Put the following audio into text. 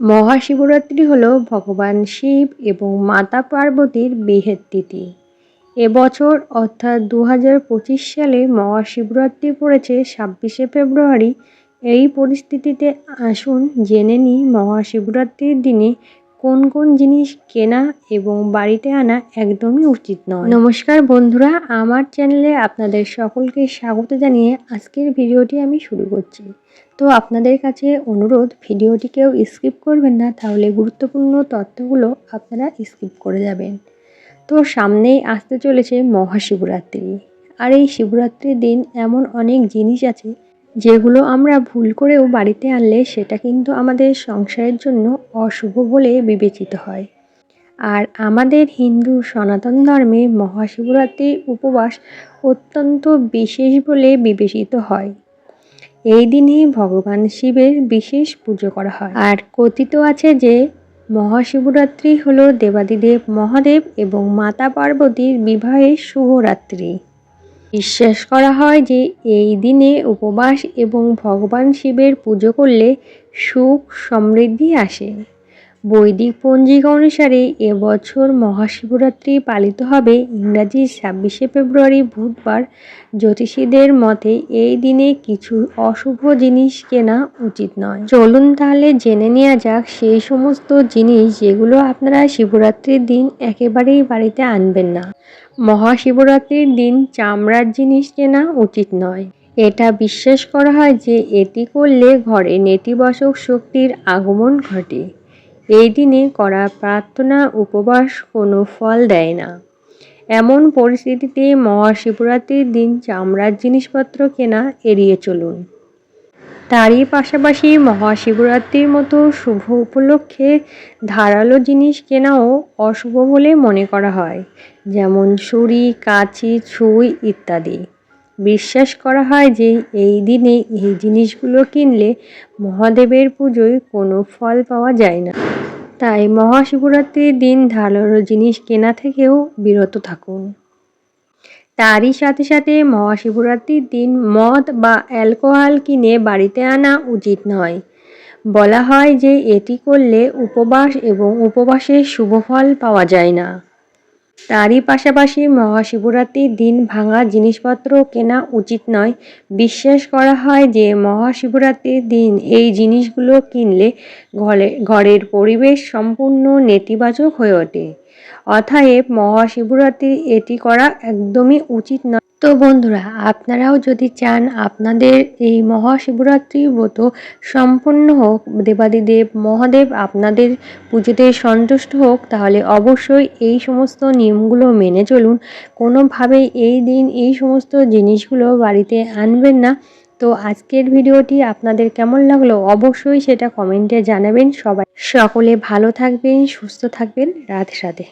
মহাশিবরাত্রি হল ভগবান শিব এবং মাতা পার্বতীর বিহের তিথি। এবছর অর্থাৎ দু হাজার পঁচিশ সালে মহাশিবরাত্রি পড়েছে ছাব্বিশে ফেব্রুয়ারি। এই পরিস্থিতিতে আসুন জেনে নিই মহাশিবরাত্রির দিনে কোন কোন জিনিস কেনা এবং বাড়িতে আনা একদমই উচিত নয়। নমস্কার বন্ধুরা, আমার চ্যানেলে আপনাদের সকলকে স্বাগত জানিয়ে আজকের ভিডিওটি আমি শুরু করছি। তো আপনাদের কাছে অনুরোধ, ভিডিওটি কেউ স্কিপ করবেন না, তাহলে গুরুত্বপূর্ণ তথ্যগুলো আপনারা স্কিপ করে যাবেন। তো সামনেই আসতে চলেছে মহাশিবরাত্রি। আর এই শিবরাত্রির দিন এমন অনেক জিনিস আছে, যেগুলো আমরা ভুল করেও বাড়িতে আনলে সেটা কিন্তু আমাদের সংসারের জন্য অশুভ বলে বিবেচিত হয়। আর আমাদের হিন্দু সনাতন ধর্মে মহাশিবরাত্রির উপবাস অত্যন্ত বিশেষ বলে বিবেচিত হয়। এই দিনে ভগবান শিবের বিশেষ পুজো করা হয়। আর কথিত আছে যে, মহাশিবরাত্রি হল দেবাদিদেব মহাদেব এবং মাতা পার্বতীর বিবাহের শুভরাত্রি। বিশ্বাস করা হয় যে, এই দিনে উপবাস এবং ভগবান শিবের পুজো করলে সুখ সমৃদ্ধি আসে। বৈদিক পঞ্জিকা অনুসারে এবছর মহাশিবরাত্রি পালিত হবে ইংরাজি ছাব্বিশে ফেব্রুয়ারি বুধবার। জ্যোতিষীদের মতে এই দিনে কিছু অশুভ জিনিস কেনা উচিত নয়। চলুন তাহলে জেনে নেওয়া যাক সেই সমস্ত জিনিস যেগুলো আপনারা শিবরাত্রির দিন একেবারেই বাড়িতে আনবেন না। মহাশিবরাত্রির দিন চামড়ার জিনিস কেনা উচিত নয়। এটা বিশ্বাস করা হয় যে এটি করলে ঘরে নেতিবাচক শক্তির আগমন ঘটে। এই দিনে করা প্রার্থনা, উপবাস কোনো ফল দেয় না। এমন পরিস্থিতিতে মহাশিবরাত্রির দিন চামড়ার জিনিসপত্র কেনা এড়িয়ে চলুন। তারই পাশাপাশি মহাশিবরাত্রির মতো শুভ উপলক্ষে ধারালো জিনিস কেনাও অশুভ বলে মনে করা হয়, যেমন ছুরি, কাঁচি, ছুঁই ইত্যাদি। বিশ্বাস করা হয় যে এই দিনে এই জিনিসগুলো কিনলে মহাদেবের পুজোয় কোনো ফল পাওয়া যায় না। তাই মহাশিবরাত্রির দিন ধারালো জিনিস কেনা থেকেও বিরত থাকুন। তারই সাথে সাথে মহাশিবরাত্রির দিন মদ বা অ্যালকোহল কিনে বাড়িতে আনা উচিত নয়। বলা হয় যে এটি করলে উপবাস এবং উপবাসের শুভফল পাওয়া যায় না। তারই পাশাপাশি মহাশিবরাত্রির দিন ভাঙা জিনিসপত্র কেনা উচিত নয়। বিশ্বাস করা হয় যে মহাশিবরাত্রির দিন এই জিনিসগুলো কিনলে ঘরে, ঘরের পরিবেশ সম্পূর্ণ নেতিবাচক হয়ে ওঠে। অতএব মহাশিবরাত্রি এটি করা একদমই উচিত নয়। তো বন্ধুরা, আপনারাও যদি চান আপনাদের এই মহাশিবরাত্রি ব্রত সম্পূর্ণ হোক, দেবাদিদেব, মহাদেব আপনাদের পুজোতে সন্তুষ্ট হোক, তাহলে অবশ্যই এই সমস্ত নিয়মগুলো মেনে চলুন। কোনোভাবেই এই দিন এই সমস্ত জিনিসগুলো বাড়িতে আনবেন না। তো আজকের ভিডিওটি আপনাদের কেমন লাগল অবশ্যই সেটা কমেন্টে জানাবেন। সবাই সকলে ভালো থাকবেন, সুস্থ থাকবেন, রাধে রাধে।